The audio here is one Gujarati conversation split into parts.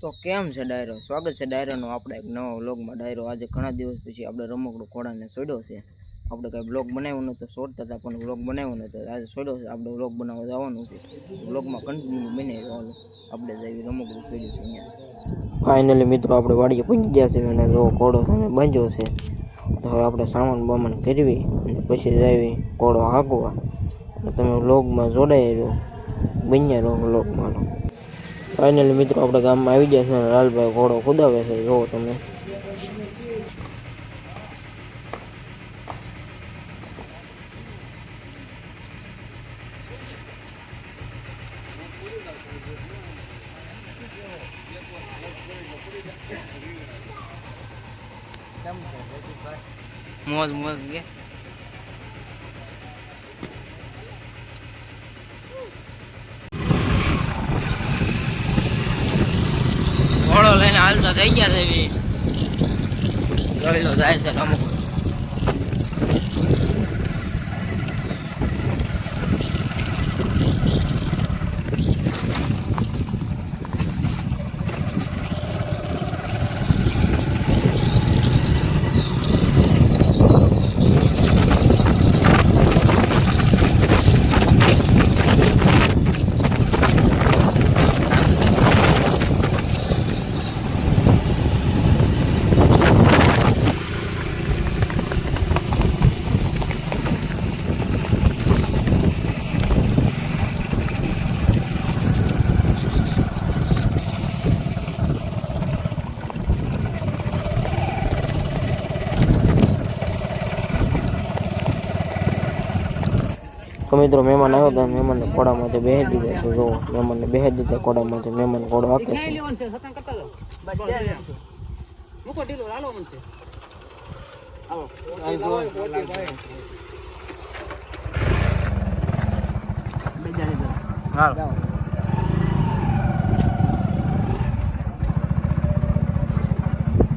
તો કેમ છે ડાયરો? સ્વાગત છે ડાયરોનો આપણે એક નવા વ્લોગમાં. ડાયરો, આજે ઘણા દિવસ પછી આપણે રમકડું ઘોડાને છોડ્યો છે. આપણે કાંઈ બ્લોગ બનાવ્યો નહોતો છોડતા હતા પણ બ્લોગ બનાવ્યો નહોતો. આજે છોડ્યો છે, આપણે બ્લોગ બનાવવા જવાનું છે. બ્લોગમાં કન્ટિન્યુ બની રહેવાનું. આપણે જઈ રમકડું છોડ્યું છે અહીંયા. ફાઇનલી મિત્રો, આપણે વાડીએ પહોંચી ગયા છે અને જો ઘોડો તમે બાંધ્યો છે, તો હવે આપણે સામાન બામાન ફેરવી અને પછી જાવી ઘોડો હાંકવા. તમે વ્લોગમાં જોડાઈ રહ્યો. બન્યા રહો વ્લોગમાં. ફાઇનલી મિત્રો, આપણે ગામમાં આવી ગયા છે લાલભાઈ ઘોડો કુદાવે છે. જોવો તમે. મોજ મોજ કે ઘોડો હાલ તો થઈ ગયા છે. જોઈ લો જાય છે અમુક. તો મિત્રો મહેમાન આવ્યો હતા મહેમાનને કોડામાંથી બેહી દીધા છે. જો મહેમાનને બેહી દીધા કોડામાંથી મહેમાન કોડો હાકે છે.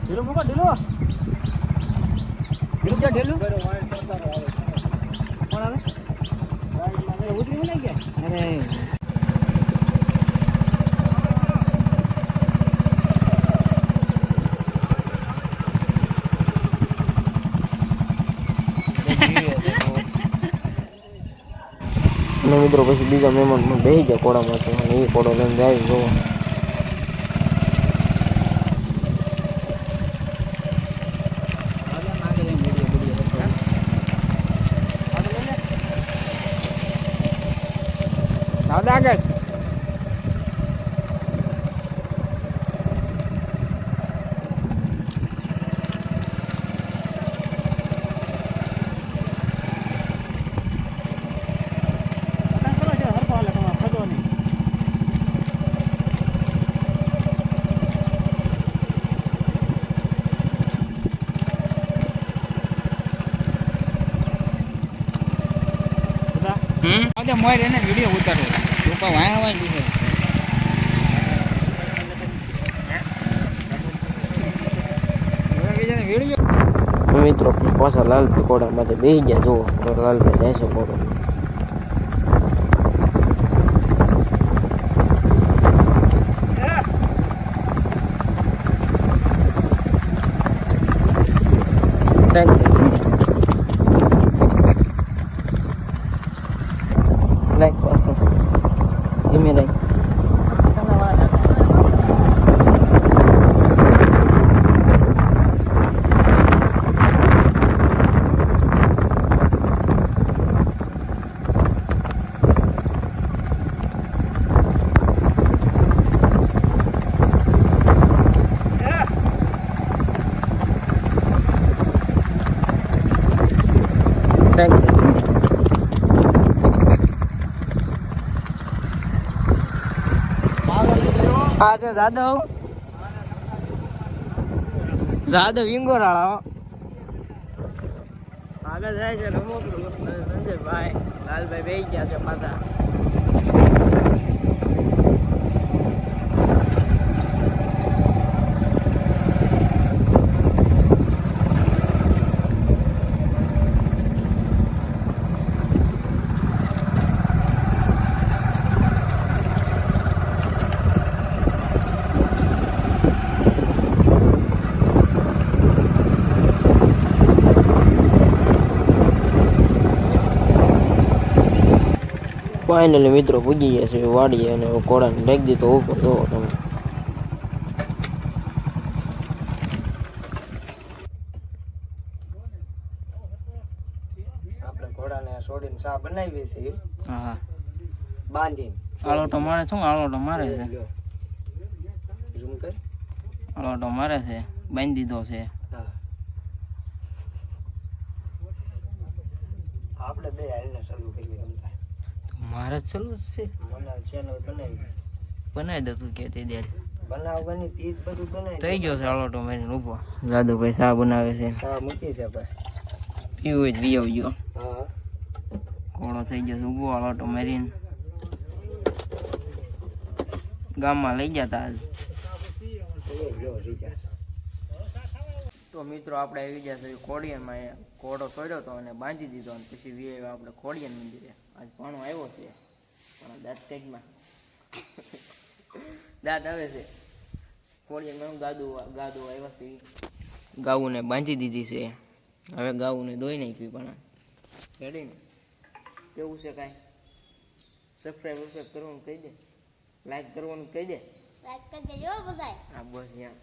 ઢીલું ઢીલું ઢીલું ઢીલું કોણ આવે મિત્રો પછી બીજા મહેમાન બેસી ગયા કોડામાં તો એ કોડો લઈને જાય જોવો દાદા આગળ મોય એને વીડિયો ઉતારે લોકો વાયા વાય વીડિયો મિત્રો પાછા લાલભાઈ માટે બેસી ગયા જુઓ લાલભાઈ જાય છે ઘોડો લાઈક પાછો ધીમે લાઈક Thank you. આ છે જાદવ જાદવ ઇંગોરાળા આગળ જાય છે રમો સંજયભાઈ, લાલભાઈ બે ગયા છે પાછા. ફાઇનલી મિત્રો પૂજી ગયા છે વાડીએ અને કોળાને નાખી દીધો ઉપર જોવો તમે. આપણે ઘોડાને છોડીને ચા બનાવીએ છીએ. હા. બાંધીને. આળોટો મારે શું આળોટો મારે છે. લ્યો. ઝૂમ કર. આલોટો મારે છે બાંધી દીધો છે. હા. આપણે બે હાલને ચાલુ કરીએ. મારે ચાલુ છે. ચેનલ બનાવી બનાવી દે તું કે તે દે બધું બનાવી થઈ ગયો છે આલોટો મારીને ઊભો. જાદુભાઈ શા બનાવે છે. મૂકી છે ભાઈ. પીવું જ હા. કોળો થઈ ગયો છે ઊભો આલોટો મારીને. ગામમાં લઈ ગયા તા આજ. એ લ્યો રીચા તો મિત્રો આપણે આવી ગયા છે ખોડિયાનમાં એ ઘોડો છોડ્યો હતો અને બાંધી દીધો અને પછી વી આવ્યા આપણે ખોડિયન મંદિરે. આજ પાણો આવ્યો છે. પણ દાંત કંઈકમાં દાંત આવે છે. ખોડિયાનમાં ગાદુ ગાદુ આવ્યા છે. ગાઉને બાંધી દીધી છે. હવે ગાઉને દોઈ નાખવી પણ. રેડી ને? કેવું છે કાંઈ? સબસ્ક્રાઈબ વબસ્ક્રાઈબ કરવાનું કહી દે. લાઈક કરવાનું કહી દે. લાઈક કરી દેજો બધાય હા બસ યાર